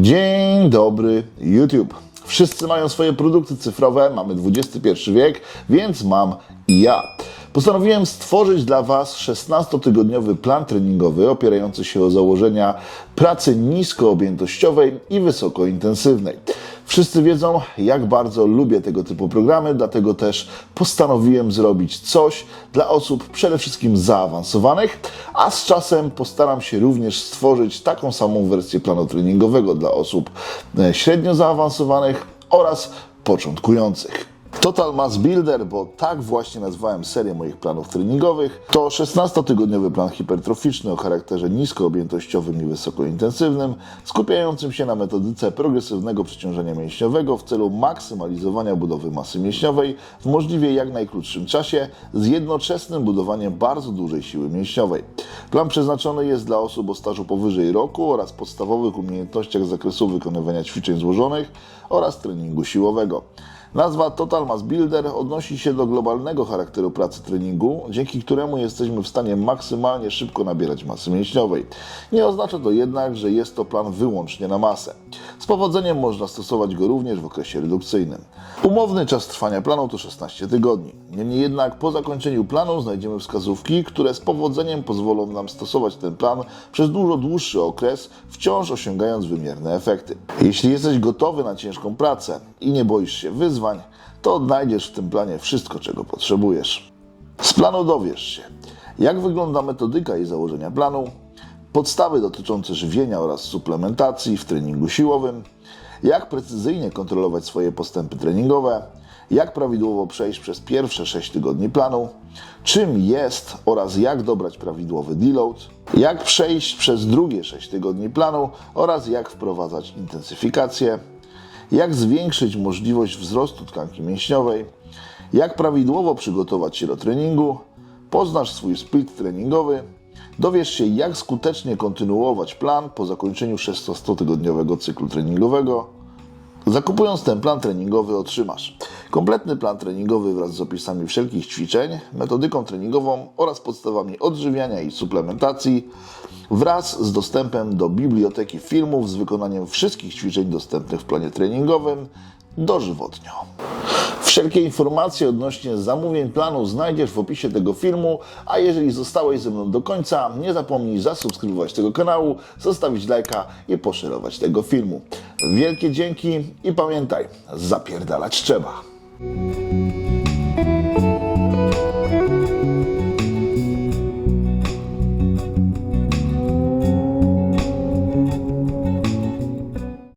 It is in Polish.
Dzień dobry YouTube. Wszyscy mają swoje produkty cyfrowe, mamy XXI wiek, więc mam i ja. Postanowiłem stworzyć dla Was 16-tygodniowy plan treningowy opierający się o założenia pracy niskoobjętościowej i wysokointensywnej. Wszyscy wiedzą, jak bardzo lubię tego typu programy, dlatego też postanowiłem zrobić coś dla osób przede wszystkim zaawansowanych, a z czasem postaram się również stworzyć taką samą wersję planu treningowego dla osób e, średnio zaawansowanych oraz początkujących. Total Mass Builder, bo tak właśnie nazwałem serię moich planów treningowych, to 16-tygodniowy plan hipertroficzny o charakterze niskoobjętościowym i wysokointensywnym, skupiającym się na metodyce progresywnego przeciążenia mięśniowego w celu maksymalizowania budowy masy mięśniowej w możliwie jak najkrótszym czasie z jednoczesnym budowaniem bardzo dużej siły mięśniowej. Plan przeznaczony jest dla osób o stażu powyżej roku oraz podstawowych umiejętnościach z zakresu wykonywania ćwiczeń złożonych oraz treningu siłowego. Nazwa Total Mass Builder odnosi się do globalnego charakteru pracy treningu, dzięki któremu jesteśmy w stanie maksymalnie szybko nabierać masy mięśniowej. Nie oznacza to jednak, że jest to plan wyłącznie na masę. Powodzeniem można stosować go również w okresie redukcyjnym. Umowny czas trwania planu to 16 tygodni. Niemniej jednak po zakończeniu planu znajdziemy wskazówki, które z powodzeniem pozwolą nam stosować ten plan przez dużo dłuższy okres, wciąż osiągając wymierne efekty. Jeśli jesteś gotowy na ciężką pracę i nie boisz się wyzwań, to odnajdziesz w tym planie wszystko, czego potrzebujesz. Z planu dowiesz się, jak wygląda metodyka i założenia planu, podstawy dotyczące żywienia oraz suplementacji w treningu siłowym, jak precyzyjnie kontrolować swoje postępy treningowe, jak prawidłowo przejść przez pierwsze 6 tygodni planu, czym jest oraz jak dobrać prawidłowy deload, jak przejść przez drugie 6 tygodni planu oraz jak wprowadzać intensyfikację, jak zwiększyć możliwość wzrostu tkanki mięśniowej, jak prawidłowo przygotować się do treningu, poznasz swój split treningowy, dowiesz się, jak skutecznie kontynuować plan po zakończeniu 16-tygodniowego cyklu treningowego. Zakupując ten plan treningowy otrzymasz kompletny plan treningowy wraz z opisami wszelkich ćwiczeń, metodyką treningową oraz podstawami odżywiania i suplementacji wraz z dostępem do biblioteki filmów z wykonaniem wszystkich ćwiczeń dostępnych w planie treningowym dożywotnio. Wszelkie informacje odnośnie zamówień planu znajdziesz w opisie tego filmu, a jeżeli zostałeś ze mną do końca, nie zapomnij zasubskrybować tego kanału, zostawić lajka i poszerować tego filmu. Wielkie dzięki i pamiętaj, zapierdalać trzeba.